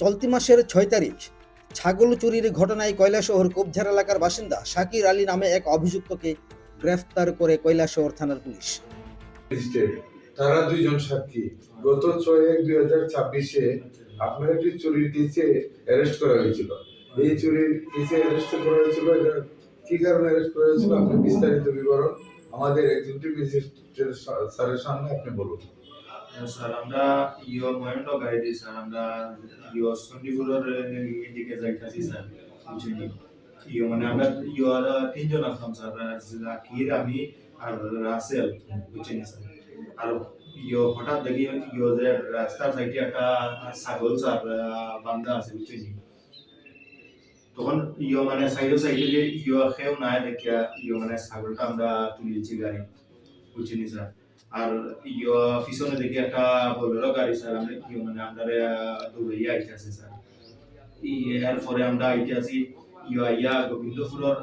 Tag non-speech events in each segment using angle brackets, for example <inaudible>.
চলতি মাসের ছয় তারিখ, ছাগল চুরির ঘটনায় কৈলাসহর কোবঝার এলাকার বাসিন্দা শাকির আলী নামে এক অভিযুক্তকে গ্রেফতার করে কৈলাসহর থানার পুলিশ। তারা দুইজন সাক্ষী। গত ছয় এক দুই হাজার ছাব্বিশে আপনার একটি চুরির কেসে অ্যারেস্ট করা হয়েছিল। এই চুরির কেসে অ্যারেস্ট করা হয়েছিল কি কারণে অ্যারেস্ট করা হয়েছিল? আপনার বিস্তারিত বিবরণ আমাদের এক্সিকিউটিভ স্যারের সামনে আপনি বলুন। আমরা ইয়ো মহেন্দ্র গাড়ি দিই স্যার আমরা ইয়ো সন্ডিপুরের দিকে যাইতাছি স্যার বুঝলি ইয়ো মানে আমরা ইয়ো আর তিনজন আসলাম স্যার জাকির আমি আর রাসেল বুঝলি স্যার আর ইয়ো হঠাৎ দেখি ইয়ো যে রাস্তার সাইডে একটা ছাগল স্যার বান্ধা আছে বুঝলি তখন ইয়ো মানে সাইডে সাইডে যে ইয়ো খেয়েও নাই দেখিয়া ইয়ো মানে ছাগলটা আমরা তুলেছি গাড়ি বুঝলি স্যার আর ইয়ো পিছনে দেখি একটা বলেরো গাড়ি স্যার আমরা ইয়ো মানে আমরা দৌড়াইয়া আইতে আছে স্যার। ই- পরে আমরা আইতে আছি ইয়ো আইয়া গোবিন্দপুরের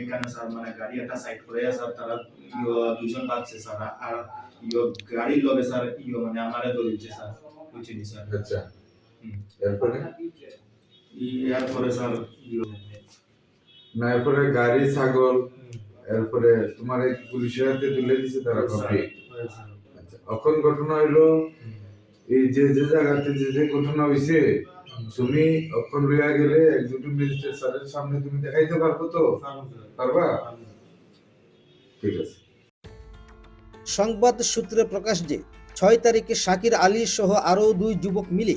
এখানে স্যার মানে গাড়ি একটা সাইড করে স্যার তারা ইয়ো দুজন বাগছে স্যার আর ইয়ো গাড়ির লগে স্যার ইয়ো মানে আমারে দৌড়িয়েছে স্যার বুঝছিনি স্যার। আচ্ছা। এরপরে? ই- এর পরে স্যার ইয়ো না এরপরে গাড়ি ছাগল এরপরে তোমার পুলিশের হাতে তুলে দিছে তারা কমপ্লিট। এখন ঘটনা হইল এই যে যে জায়গাতে যে যে ঘটনা হইছে, তুমি অক্ষণ রইয়া গেলে এক্সিকিউটিভ ম্যাজিস্ট্রেট স্যারের সামনে তুমি দেখাইতে পারব তো? পারবা? ঠিক আছে। সংবাদ সূত্রে প্রকাশ যে, ছয় তারিখে শাকির আলী সহ আরও দুই যুবক মিলে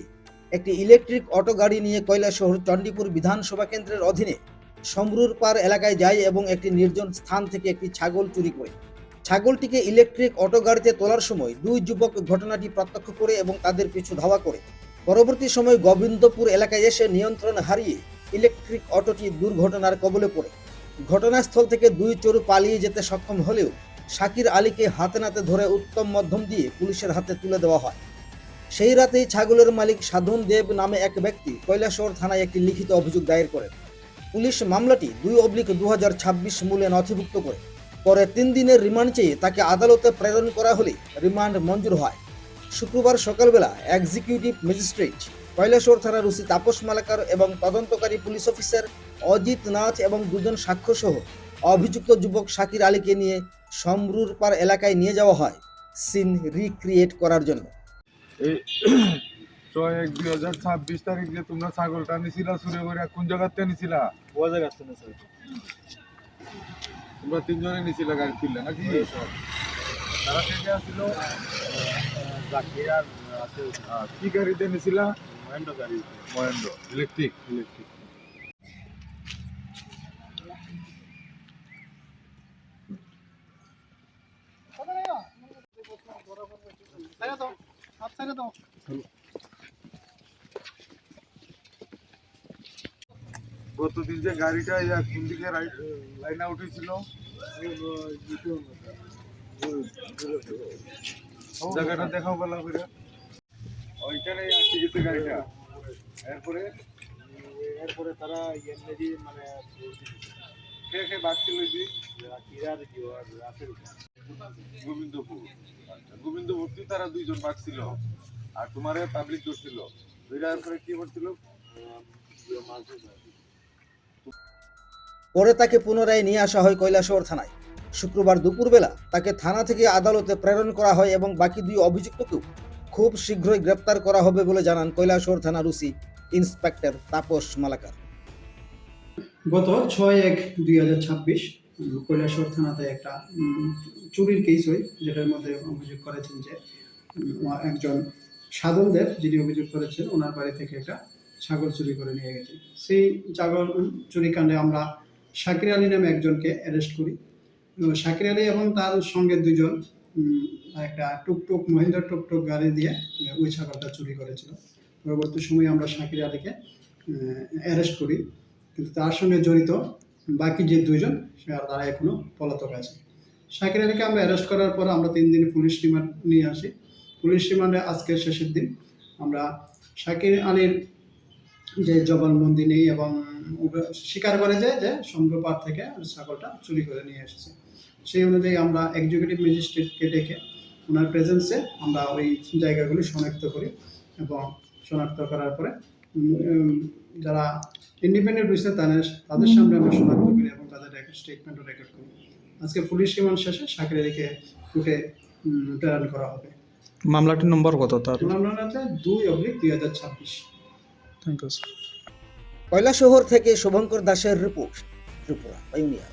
একটি ইলেকট্রিক অটো গাড়ি নিয়ে কৈলাসহর চণ্ডীপুর বিধানসভা কেন্দ্রের অধীনে সমরুর পার এলাকায় যায় এবং একটি নির্জন স্থান থেকে একটি ছাগল চুরি করে। ছাগলটিকে ইলেকট্রিক অটো গাড়িতে তোলার সময় দুই যুবক ঘটনাটি প্রত্যক্ষ করে এবং তাদের পিছু ধাওয়া করে। পরবর্তী সময় গোবিন্দপুর এলাকায় এসে নিয়ন্ত্রণ হারিয়ে ইলেকট্রিক অটোটি দুর্ঘটনার কবলে পড়ে। ঘটনাস্থল থেকে দুই চোর পালিয়ে যেতে সক্ষম হলেও শাকির আলীকে হাতে নাতে ধরে উত্তম মধ্যম দিয়ে পুলিশের হাতে তুলে দেওয়া হয়। সেই রাতেই ছাগলের মালিক সাধন দেব নামে এক ব্যক্তি কৈলাসহর থানায় একটি লিখিত অভিযোগ দায়ের করেন। পুলিশ মামলাটি দুই অবলিক দু হাজার মূলে নথিভুক্ত করে। পরে তিন দিনের রিমান্ড চেয়ে তাকে আদালতে প্রেরণ করা হলে রিমান্ড মঞ্জুর হয়। শুক্রবার সকালবেলা এক্সিকিউটিভ ম্যাজিস্ট্রেট কৈলাসহর থানার ওসি তাপস মালাকার এবং তদন্তকারী পুলিশ অফিসার অজিত নাথ এবং দুজন সাক্ষ্যসহ অভিযুক্ত যুবক শাকির আলীকে নিয়ে সমরুর পার এলাকায় নিয়ে যাওয়া হয় সিন রিক্রিয়েট করার জন্য। <clears throat> ছয় এক দুই হাজার ছাব্বিশ তারিখ যে তোমরা ছাগলটা নিছিলা চুরি করে কোন জায়গাতে নিছিলা তোমরা তিনজনে নিছিলা গাড়ি তুললে নাকি? তারা থেকে আসছিল কি গাড়িতে নিছিলা? মহেন্দ্র ইলেকট্রিক ইলেকট্রিক গতদিন যে গাড়িটা কোন দিকে লাইন হয়েছিল জায়গাটা দেখাও বলা করে। ওইখানে আটকে গেছে গাড়িটা? এরপরে? এরপরে তারা এমনি মানে কে বাঁচছিল আচ্ছা তারা দুইজন বাঁচছিল। আর তোমারে পাবলিক ধরছিল। দুইটার পরে কি করছিল? পরে তাকে পুনরায় নিয়ে আসা হয় কৈলাসহর থানায়। শুক্রবার দুপুরবেলা তাকে থানা থেকে আদালতে প্রেরণ করা হয় এবং বাকি দুই অভিযুক্তকেও খুব শীঘ্রই গ্রেপ্তার করা হবে বলে জানান কৈলাসহর থানার ওসি ইন্সপেক্টর তাপস মালাকার। গত ছয় এক দুই হাজার ছাব্বিশ কৈলাসহর থানাতে একটা চুরির কেস হয়, যেটার মধ্যে অভিযোগ করেছেন যে একজন সাধন দেব যিনি অভিযোগ করেছেন, ওনার বাড়ি থেকে একটা ছাগল চুরি করে নিয়ে গেছে। সেই ছাগল চুরি কাণ্ডে আমরা শাকির আলী নামে একজনকে অ্যারেস্ট করি। শাকির আলী এবং তার সঙ্গে দুজন একটা টুকটুক মহিন্দ্রা টুকটুক গাড়ি দিয়ে ওই ছাগলটা চুরি করেছিল। পরবর্তী সময়ে আমরা শাকির আলীকে অ্যারেস্ট করি। কিন্তু তার সঙ্গে জড়িত বাকি যে দুইজন তারা এখনও পলাতক আছে। শাকির আলীকে আমরা অ্যারেস্ট করার পর আমরা তিন দিন পুলিশ রিমান্ড নিয়ে আসি। পুলিশ রিমান্ডে আজকের শেষের দিন আমরা শাকির আলীর যে জবানবন্দি নেই এবং স্বীকার করে যায় যে সমুদ্রপাড় থেকে ছাগলটা চুরি করে নিয়ে এসেছে। সেই অনুযায়ী আমরা এক্সিকিউটিভ ম্যাজিস্ট্রেটকে ডেকে ওনার প্রেজেন্সে আমরা ওই জায়গাগুলি শনাক্ত করি এবং শনাক্ত করার পরে যারা ইন্ডিপেন্ডেন্ট রয়েছে তাদের তাদের সামনে আমরা শনাক্ত করি এবং তাদের স্টেটমেন্টও রেকর্ড করি। আজকে পুলিশ রিমান্ড শেষে সাকিরাকে কোর্টে উম, প্রেরণ করা হবে। মামলাটির নম্বর কত তার? মামলাটা দুই অব্লিক দুই হাজার ছাব্বিশ। থ্যাংক ইউ কয়লা শহর থেকে শুভঙ্কর দাসের রিপোর্ট ত্রিপুরা পাইনিয়ার